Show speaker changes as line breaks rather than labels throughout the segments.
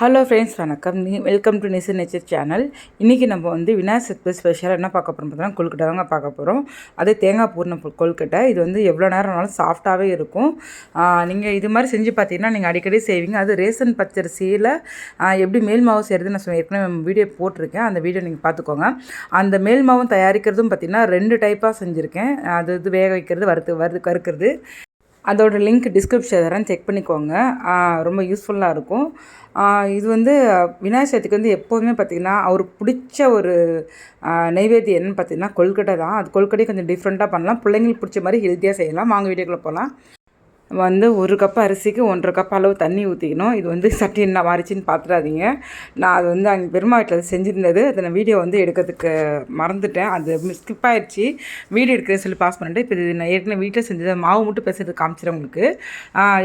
Hello friends வணக்கம். நீ welcome to nature nature channel இன்றைக்கி நம்ம வந்து விநாயகர் சதுர்த்தி ஸ்பெஷலாக என்ன பார்க்க போகிறோம் பார்த்தீங்கன்னா கொழுக்கட்டை தாங்க பார்க்க போகிறோம் அது தேங்காய் பூர்ண கொழுக்கட்டை. இது வந்து எவ்வளோ நேரம் ஆனாலும் சாஃப்டாகவே இருக்கும். நீங்கள் இது மாதிரி செஞ்சு பார்த்தீங்கன்னா நீங்கள் அடிக்கடி செய்வீங்க. அது ரேசன் பச்சரிசியில் எப்படி மேல் மாவு செய்கிறது நான் ஏற்கனவே வீடியோ போட்டிருக்கேன். அந்த வீடியோ நீங்கள் பார்த்துக்கோங்க. அந்த மேல் மாவும் தயாரிக்கிறதும் பார்த்திங்கன்னா ரெண்டு டைப்பாக செஞ்சுருக்கேன். அது இது வேக வைக்கிறது வறுத்து வறு கறுக்கிறது அதோடய லிங்க் டிஸ்கிரிப்ஷன் தரேன். செக் பண்ணிக்கோங்க. ரொம்ப யூஸ்ஃபுல்லாக இருக்கும். இது வந்து விநாயகர் சதுர்த்திக்கு வந்து எப்போதுமே பார்த்திங்கன்னா அவருக்கு பிடிச்ச ஒரு நைவேத்தியம் என்னன்னு பார்த்தீங்கன்னா கொழுக்கட்டை தான். அது கொழுக்கட்டையும் கொஞ்சம் டிஃப்ரெண்ட்டாக பண்ணலாம். பிள்ளைங்களுக்கு பிடிச்ச மாதிரி ஹெல்த்தியாக செய்யலாம். வாங்க வீடியோக்குள்ளே போகலாம் வந்து ஒரு கப் அரிசிக்கு ஒன்றரை கப் அளவு தண்ணி ஊற்றிக்கணும் இது வந்து சட்டி என்ன மாறிச்சின்னு பார்த்துடாதீங்க நான் அது வந்து அங்கே பெருமா வீட்டில் செஞ்சுருந்தது. அதை நான் வீடியோ வந்து எடுக்கிறதுக்கு மறந்துட்டேன். அது ஸ்கிப் ஆகிடுச்சி வீடியோ எடுக்கிறேன்னு சொல்லி பாஸ் பண்ணிட்டு இப்போ இது நான் ஏற்கனவே வீட்டில் செஞ்சது மாவு மட்டும் பேசுறது காமிச்சிடும் உங்களுக்கு.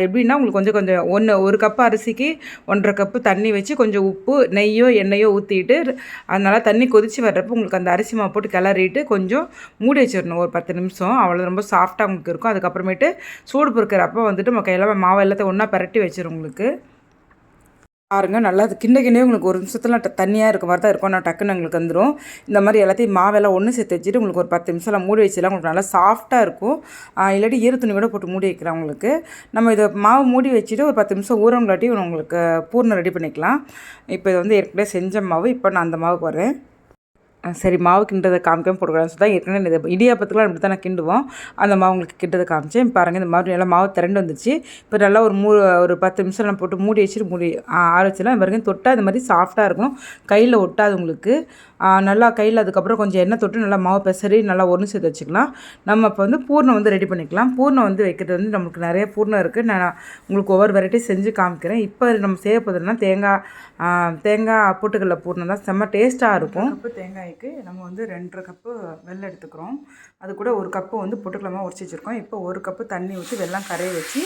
எப்படின்னா உங்களுக்கு கொஞ்சம் கொஞ்சம் ஒன்று ஒரு கப் அரிசிக்கு ஒன்றரை கப்பு தண்ணி வச்சு கொஞ்சம் உப்பு நெய்யோ எண்ணெயோ ஊற்றிட்டு அதனால் தண்ணி கொதிச்சு வர்றப்போ உங்களுக்கு அந்த அரிசி மாவு போட்டு கிளறிட்டு கொஞ்சம் மூடி வச்சிடணும். ஒரு பத்து நிமிஷம். அவ்வளோ ரொம்ப சாஃப்டாக உங்களுக்கு இருக்கும். அதுக்கப்புறமேட்டு சூடு அப்போ வந்துட்டு நம்ம கையில் மாவு எல்லாத்தையும் ஒன்றா பரட்டி வச்சிரும் உங்களுக்கு. பாருங்க நல்லா அது கிண்ட கிண்டே உங்களுக்கு ஒரு நிமிஷத்தில் தண்ணியாக இருக்க மாதிரி தான் இருக்கும். நான் டக்குன்னு உங்களுக்கு வந்துடும் இந்த மாதிரி எல்லாத்தையும் மாவெல்லாம் ஒன்று சேர்த்து வச்சுட்டு உங்களுக்கு ஒரு பத்து நிமிஷம் மூடி வச்சிடலாம். உங்களுக்கு நல்லா சாஃப்டாக இருக்கும். இல்லாட்டி ஈர துணி கூட போட்டு மூடி வைக்கிறேன் உங்களுக்கு. நம்ம இதை மாவு மூடி வச்சுட்டு ஒரு பத்து நிமிஷம் ஊறவங்களாட்டி உங்களுக்கு பூர்ணம் ரெடி பண்ணிக்கலாம். இப்போ இது வந்து ஏற்கனவே செஞ்ச மாவு இப்போ நான் அந்த மாவுக்கு வரேன். சரி மாவு கிண்டதை காமிக்காமல் போட்டுக்கலாம். சொல்லி தான் ஏற்கனவே இது இடியாப்பத்துக்குலாம் இப்படி தான் நான் கிண்டுவோம். அந்த மாவு உங்களுக்கு கிண்டதை காமிச்சேன். பாருங்கள் இந்த மாதிரி நல்லா மாவு திரண்டு வந்துச்சு. இப்போ நல்லா ஒரு மூ ஒரு பத்து நிமிஷம் நான் போட்டு மூடி வச்சுட்டு மூடி ஆ, ஆற தொட்டால் இந்த மாதிரி சாஃப்டாக இருக்கும் கையில் ஒட்டாது உங்களுக்கு. நல்லா கையில் அதுக்கப்புறம் கொஞ்சம் எண்ணெய் தொட்டு நல்லா மாவு பெசரி நல்லா ஒன்று சேர்த்து வச்சுக்கலாம். நம்ம இப்போ வந்து பூர்ணம் வந்து ரெடி பண்ணிக்கலாம். பூர்ணம் வந்து வைக்கிறது வந்து நம்மளுக்கு நிறைய பூர்ணம் இருக்குது நான் உங்களுக்கு ஒவ்வொரு வெரைட்டி செஞ்சு காமிக்கிறேன். இப்போ நம்ம செய்ய போதுன்னா தேங்காய் தேங்காய் பொட்டுக்கடல பூர்ணம் தான். செம்ம டேஸ்ட்டாக இருக்கும். தேங்காய் தேங்காய்க்கு நம்ம வந்து ரெண்டரை கப்பு வெள்ளம் எடுத்துக்கிறோம். அது கூட ஒரு கப்பு வந்து பொட்டுக்கடலமாக உடச்சி வச்சுருக்கோம். இப்போ ஒரு கப்பு தண்ணி ஊற்றி வெள்ளம் கரைய வச்சு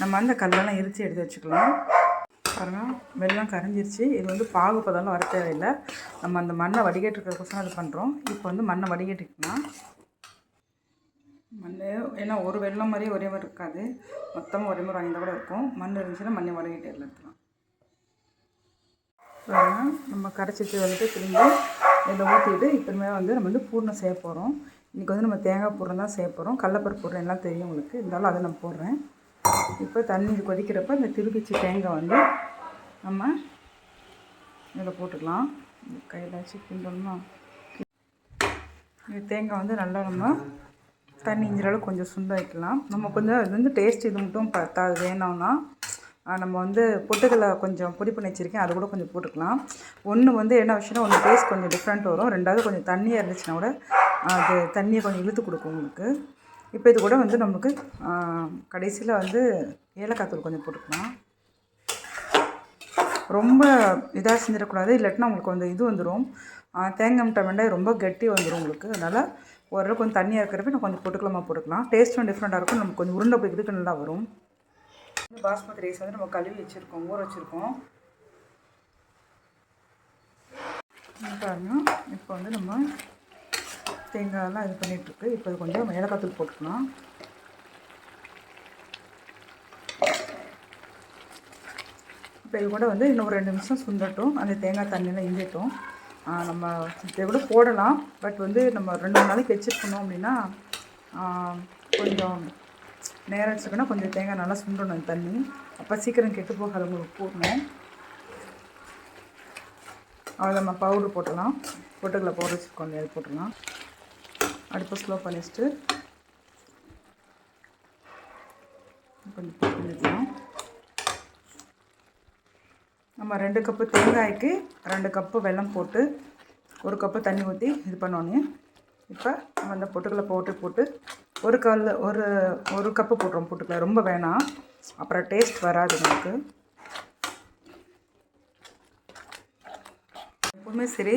நம்ம அந்த கல்லெல்லாம் இறுச்சி எடுத்து வச்சுக்கலாம். பாருங்க வெள்ளம் கரைஞ்சிருச்சு. இது வந்து பாகு பதம்லாம் வர தேவையில்லை. நம்ம அந்த மண்ணை வடிகட்டுறதுக்கோசரம் அது பண்ணுறோம் இப்போ வந்து மண்ணை வடிகட்டிக்கலாம். மண் ஏன்னா ஒரு வெள்ளம் மாதிரியே ஒரே மாதிரி இருக்காது. மொத்தமாக ஒரே மாதிரி வாங்கியிருந்தால் கூட இருக்கும். மண் இருந்துச்சுன்னா மண்ணை வடிகட்டி எடுத்துக்கலாம் நம்ம கரைச்சிட்டு வந்துட்டு திரும்பி இதில் ஊற்றிட்டு இப்போமே வந்து நம்ம வந்து பூர்ணம் செய்ய போகிறோம் இன்றைக்கி வந்து நம்ம தேங்காய் பூர்ணம் தான் செய்ய போகிறோம் கடலப்பருப்பு பூர்ணம் எல்லாம் தெரியும் உங்களுக்கு. இருந்தாலும் அதை நான் போடுறேன். இப்போ தண்ணி கொதிக்கிறப்ப இந்த திருப்பிச்சி தேங்காய் வந்து நம்ம இதில் போட்டுக்கலாம். கையில் வச்சு கிண்டணுமா? இந்த தேங்காய் வந்து நல்லா நம்ம தண்ணி இஞ்சிரளவு அளவுக்கு கொஞ்சம் சுண்ட வைக்கலாம் நம்ம கொஞ்சம் இது வந்து டேஸ்ட் இது மட்டும் பத்தாது. வேணும்னா நம்ம வந்து பொட்டுக்கடலை கொஞ்சம் பொடி பண்ணி வச்சுருக்கேன். அது கூட கொஞ்சம் போட்டுக்கலாம். ஒன்று வந்து என்ன விஷயம்னா ஒன்று டேஸ்ட் கொஞ்சம் டிஃப்ரெண்ட் வரும். ரெண்டாவது கொஞ்சம் தண்ணியாக இருந்துச்சுன்னா கூட அது தண்ணியை கொஞ்சம் இழுத்து கொடுக்கும் உங்களுக்கு. இப்போ இது கூட வந்து நமக்கு கடைசியில் வந்து ஏலக்காய் தூள் கொஞ்சம் போட்டுக்கலாம். ரொம்ப இதாக செஞ்சிடக்கூடாது. இல்லாட்டினா உங்களுக்கு வந்து இது வந்துடும் தேங்காய் மிட்டாய் வெண்டாய் ரொம்ப கெட்டி வந்துடும் உங்களுக்கு. அதனால் ஓரளவுக்கு கொஞ்சம் தண்ணியாக இருக்கிறப்ப நான் கொஞ்சம் பொட்டுக்கலமாக போட்டுக்கலாம். டேஸ்ட்டும் டிஃப்ரெண்ட்டாக இருக்கும். நமக்கு கொஞ்சம் உருண்டை பிடிக்கிறதுக்கு நல்லா வரும். பாஸ்மதி ரைஸ் வந்து நம்ம கழுவி வச்சுருக்கோம் ஊற வச்சுருக்கோம். பாருங்க இப்போ வந்து நம்ம தேங்காயெல்லாம் இது பண்ணிகிட்ருக்கு இப்போ கொஞ்சம் ஏலக்காத்தூள் போட்டுக்கலாம். இப்போ இது கூட வந்து இன்னும் ஒரு ரெண்டு நிமிஷம் சுண்டட்டும். அந்த தேங்காய் தண்ணியில் இஞ்சிட்டும். நம்ம இதை கூட போடலாம். பட் வந்து நம்ம ரெண்டு மூணு நாளைக்கு வச்சுருக்கணும் அப்படின்னா கொஞ்சம் நேரம் வச்சுக்கணும் கொஞ்சம் தேங்காய் நல்லா சுண்டணும் தண்ணி. அப்போ சீக்கிரம் கெட்டு போகாத உங்களுக்கு போடணும் அவ்வளோ நம்ம பவுடர் போட்டலாம் பொட்டுக்கடலை பவுடர் வச்சுருக்கோம் இல்லையா அது போட்டுடலாம். அடுப்பை ஸ்லோ பண்ணிச்சுட்டு கொஞ்சம் பண்ணிக்கலாம். நம்ம ரெண்டு கப்பு தேங்காய்க்கு ரெண்டு கப்பு வெல்லம் போட்டு ஒரு கப்பு தண்ணி ஊற்றி இது பண்ணோன்னே இப்போ நம்ம அந்த பொட்டுக்களை போட்டு போட்டு ஒரு கல் ஒரு ஒரு கப்பு போட்டுரும் பொட்டுக்கடலை ரொம்ப வேணாம். அப்புறம் டேஸ்ட் வராது நமக்கு. எப்பவுமே சரி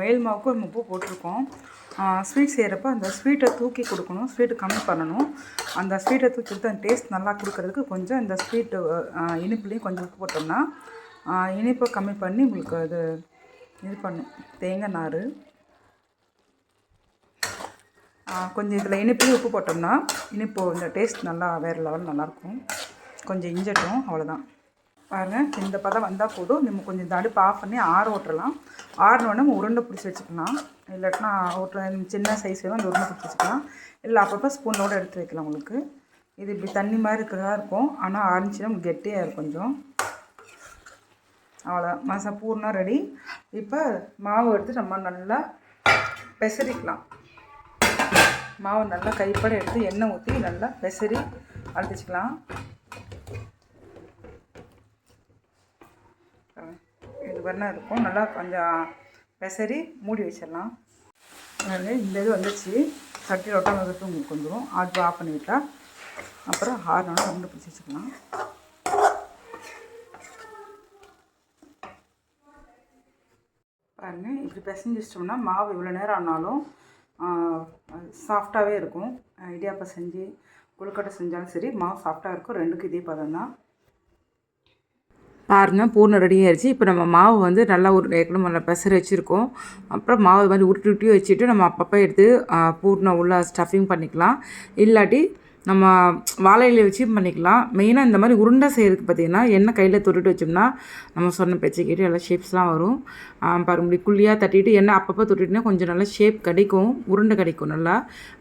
மேல் மாவுக்கு நம்ம உப்பு போட்டிருக்கோம். ஸ்வீட் செய்கிறப்ப அந்த ஸ்வீட்டை தூக்கி கொடுக்கணும். ஸ்வீட்டு கம்மி பண்ணணும். அந்த ஸ்வீட்டை தூக்கி கொடுத்து அந்த டேஸ்ட் நல்லா கொடுக்கறதுக்கு கொஞ்சம் இந்த ஸ்வீட்டு இனிப்புலேயும் கொஞ்சம் உப்பு போட்டோம்னா இனிப்பை கம்மி பண்ணி உங்களுக்கு அது இது பண்ணும். தேங்காய் நார். கொஞ்சம் இதில் இனிப்பு உப்பு போட்டோம்னா இனிப்பு இந்த டேஸ்ட் நல்லா வேறு லெவல் நல்லாயிருக்கும் கொஞ்சம் இஞ்சட்டும் அவ்வளோதான் பாருங்கள் இந்த பதம் வந்தால் போதும். நம்ம கொஞ்சம் இந்த அடுப்பு ஆஃப் பண்ணி ஆற ஓட்டலாம் ஆறினோடனே நம்ம உருண்டை பிடிச்சி வச்சுக்கலாம். இல்லாட்டினா ஓட்டுற சின்ன சைஸ் வேணும் அந்த உருண்டை பிடிச்சி வச்சுக்கலாம். இல்லை அப்பப்போ ஸ்பூனோட எடுத்து வைக்கலாம் உங்களுக்கு. இது இப்படி தண்ணி மாதிரி இருக்கிறதா இருக்கும். ஆனால் ஆரம்பிச்சுன்னா கெட்டியாக இருக்கும் கொஞ்சம். அவ்வளோ மசா பூர்ணம் ரெடி இப்போ மாவு எடுத்து நம்ம நல்லா பெசரிக்கலாம். மாவு நல்லா கைப்பட எடுத்து எண்ணெய் ஊற்றி நல்லா பெசரி அழுத்திச்சிக்கலாம் இது பண்ண இருக்கும். நல்லா கொஞ்சம் பெசரி மூடி வச்சிடலாம். அதனால இந்த இது வந்துச்சு சட்டியில் ஒட்டாமல் இருக்கிறது உங்களுக்கு வந்துடும் ஆட் ஆஃப் பண்ணிவிட்டால் அப்புறம் ஹார்னோட ரெண்டு பிடிச்சி வச்சுக்கலாம். பாருங்கள் இப்படி பிசைஞ்சு வச்சிட்டோம்னா மாவு இவ்வளோ நேரம் ஆனாலும் சாஃப்டாகவே இருக்கும். இடியாப்பம் செஞ்சு கொழுக்கட்டை செஞ்சாலும் சரி மாவு சாஃப்டாக இருக்கும். ரெண்டுக்கும் இதே பதம் தான் பாருங்கள் பூர்ணம் ரெடி ஆயிடுச்சு இப்போ நம்ம மாவு வந்து நல்லா ஒரு ஏற்கனவே நல்லா பெசரி வச்சுருக்கோம். அப்புறம் மாவு மாதிரி உருட்டி உருட்டி வச்சுட்டு நம்ம அப்பப்போ எடுத்து பூர்ணம் உள்ள ஸ்டஃபிங் பண்ணிக்கலாம். இல்லாட்டி நம்ம வாழை இலையை வச்சு பண்ணிக்கலாம். மெயினாக இந்த மாதிரி உருண்டை செய்கிறதுக்கு பார்த்திங்கன்னா எண்ணெய் கையில் தொட்டுட்டு வச்சோம்னா நம்ம சொன்ன பேச்சை கேட்டு எல்லா ஷேப்ஸ்லாம் வரும். பாருங்க இப்படி குழியாக தட்டிட்டு எண்ணெய் அப்பப்போ தொட்டுட்டுனா கொஞ்சம் நல்லா ஷேப் கிடைக்கும் உருண்டை கிடைக்கும் நல்லா.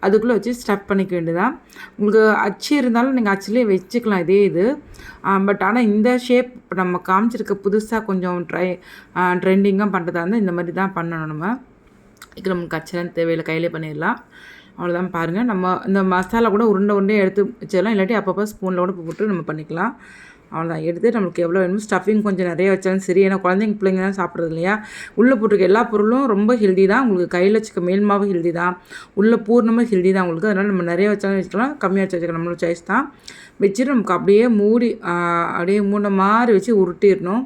அதுக்குள்ளே வச்சு ஸ்டஃப் பண்ணிக்க வேண்டியதான் உங்களுக்கு அச்சு இருந்தாலும் நீங்கள் அச்சுலேயே வச்சுக்கலாம் இதே இது. பட் ஆனால் இந்த ஷேப் இப்போ நம்ம காமிச்சிருக்க புதுசாக கொஞ்சம் ட்ரை ட்ரெண்டிங்காக பண்ணுறதா இருந்தால் இந்த மாதிரி தான் பண்ணணும் நம்ம. இதுக்கு நமக்கு அச்சலாம் தேவையில்லை கையிலே பண்ணிடலாம். அவ்வளோதான் பாருங்கள் நம்ம இந்த மசாலா கூட உருண்டை உருண்டே எடுத்து வச்சிடலாம். இல்லாட்டி அப்பப்போ ஸ்பூனில் கூட போட்டு நம்ம பண்ணிக்கலாம். அவ்வளோதான் எடுத்து நம்மளுக்கு எவ்வளோ வேணுமோ ஸ்டஃபிங் கொஞ்சம் நிறைய வச்சாலும் சரி. ஏன்னா குழந்தைங்க பிள்ளைங்க தான் சாப்பிட்றது இல்லையா? உள்ளே போட்டிருக்க எல்லா பொருளும் ரொம்ப ஹெல்தி தான். உங்களுக்கு கையில் வச்சுக்க மேல் மாவு ஹெல்தி தான். உள்ளே பூர்ணமாக ஹெல்தி தான் உங்களுக்கு. அதனால் நம்ம நிறைய வச்சாலும் வச்சுக்கலாம். கம்மியாக வச்சு வச்சுக்கலாம். நம்மளோட சாய்ஸ் தான். வச்சுட்டு நமக்கு அப்படியே மூடி அப்படியே மூணு மாதிரி வச்சு உருட்டிடணும்.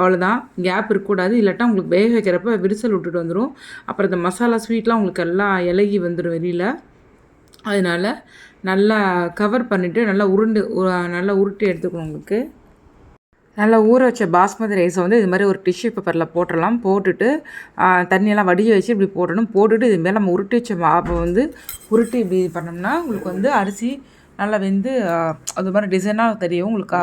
அவ்வளோதான் கேப் இருக்கக்கூடாது. இல்லாட்டா உங்களுக்கு வேக வைக்கிறப்ப விரிசல் விட்டுட்டு வந்துடும் அப்புறம் இந்த மசாலா ஸ்வீட்லாம் உங்களுக்கு எல்லாம் இலகி வந்துடும் வெளியில். அதனால் நல்லா கவர் பண்ணிவிட்டு நல்லா உருண்டு நல்லா உருட்டி எடுத்துக்கணும் உங்களுக்கு. நல்லா ஊற வச்ச பாஸ்மதி ரைஸை வந்து இது மாதிரி ஒரு டிஷ்யூ பேப்பரில் போட்டுடலாம். போட்டுட்டு தண்ணியெல்லாம் வடிய வச்சு இப்படி போடணும். போட்டுட்டு இதுமாரி நம்ம உருட்டி வச்ச மாப்பை வந்து உருட்டி இப்படி பண்ணோம்னா உங்களுக்கு வந்து அரிசி நல்லா வெந்து அது மாதிரி டிசைனாக தெரியும். உங்களுக்கு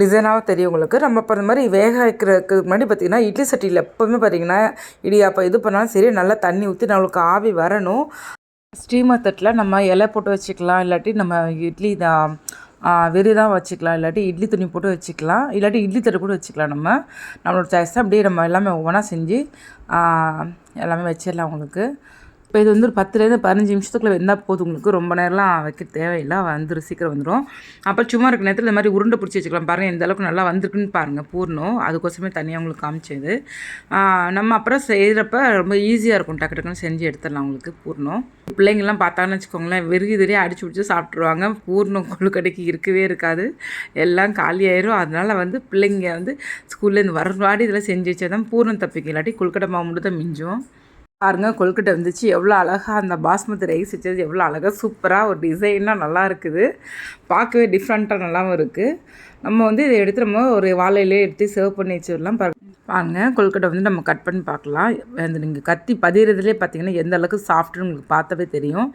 டிசைனாக தெரியும் உங்களுக்கு. நம்ம இப்போ இந்த மாதிரி வேக வைக்கிறதுக்கு முன்னாடி பார்த்திங்கன்னா இட்லி சட்டியில் எப்போவுமே பார்த்திங்கன்னா இடியாப்பம் இது பண்ணாலும் சரி நல்லா தண்ணி ஊற்றி நம்மளுக்கு ஆவி வரணும். ஸ்டீமர் தட்டில் நம்ம இலை போட்டு வச்சுக்கலாம். இல்லாட்டி நம்ம இட்லி தான் வெறி தான் வச்சுக்கலாம். இல்லாட்டி இட்லி துணி போட்டு வச்சுக்கலாம். இல்லாட்டி இட்லி தட்டு கூட வச்சுக்கலாம் நம்ம. நம்மளோட சாய்ஸ் அப்படியே நம்ம எல்லாமே ஒவ்வொன்றா செஞ்சு எல்லாமே வச்சிடலாம் உங்களுக்கு. இப்போ இது வந்து ஒரு பத்துலேருந்து பதினஞ்சு நிமிஷத்துக்குள்ளே வெந்தால் போதும் உங்களுக்கு. ரொம்ப நேரம்லாம் வைக்க தேவையில்லை. வந்துடும் சீக்கிரம் வந்துடும் அப்புறம் சும்மா இருக்க நேரத்தில் இந்த மாதிரி உருண்டை பிடிச்சி வச்சுக்கலாம். பாருங்கள் எந்த அளவுக்கு நல்லா வந்திருக்குன்னு பாருங்கள் பூர்ணம். அதுக்கோசமே தனியாக உங்களுக்கு காமிச்சது. நம்ம அப்புறம் செய்கிறப்ப ரொம்ப ஈஸியாக இருக்கும். டக்கு டக்குன்னு செஞ்சு எடுத்துடலாம் உங்களுக்கு பூர்ணம். பிள்ளைங்கள்லாம் பார்த்தாங்கன்னு வச்சுக்கோங்களேன் வெறுகி தெரியாக அடிச்சு பிடிச்சி சாப்பிட்ருவாங்க பூர்ணம் கொழுக்கடைக்கு இருக்கவே இருக்காது. எல்லாம் காலியாயிரும் அதனால் வந்து பிள்ளைங்க வந்து ஸ்கூல்லேருந்து வரவாடி இதெல்லாம் செஞ்சு வச்சா தான் பூர்ணம் தப்பிக்க இல்லாட்டி கொழுக்கட்டை மாவு மட்டும் தான் மிஞ்சும். பாருங்கள் கொழுக்கட்டை வந்துச்சு. எவ்வளோ அழகாக அந்த பாஸ்மதி ரைஸ் வச்சது எவ்வளோ அழகாக சூப்பராக ஒரு டிசைனாக நல்லா இருக்குது. பார்க்கவே டிஃப்ரெண்ட்டாக நல்லாவும் இருக்குது நம்ம வந்து இதை எடுத்து நம்ம ஒரு வாழையிலே எடுத்து சர்வ் பண்ணி வச்சிடலாம். பாருங்கள் கொழுக்கட்டை வந்து நம்ம கட் பண்ணி பார்க்கலாம். அந்த நீங்கள் கத்தி பதிகிறதுலே பார்த்தீங்கன்னா எந்த அளவுக்கு சாஃப்ட்னு உங்களுக்கு பார்த்தவே தெரியும்.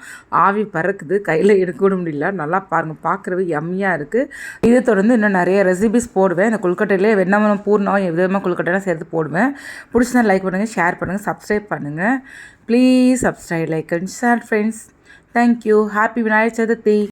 ஆவி பறக்குது கையில் எடுக்க முடியல. நல்லா பாருங்கள் பார்க்குறவே எம்மியாக இருக்குது இதை தொடர்ந்து இன்னும் நிறைய ரெசிபிஸ் போடுவேன். இந்த கொழுக்கட்டையிலே வெண்ணமனம் பூர்ணம் விதமாக கொழுக்கட்டைலாம் சேர்த்து போடுவேன். பிடிச்சினா லைக் பண்ணுங்கள் ஷேர் பண்ணுங்கள் சப்ஸ்கிரைப் பண்ணுங்கள் please subscribe like and share friends thank you happy Vinayagar Chaturthi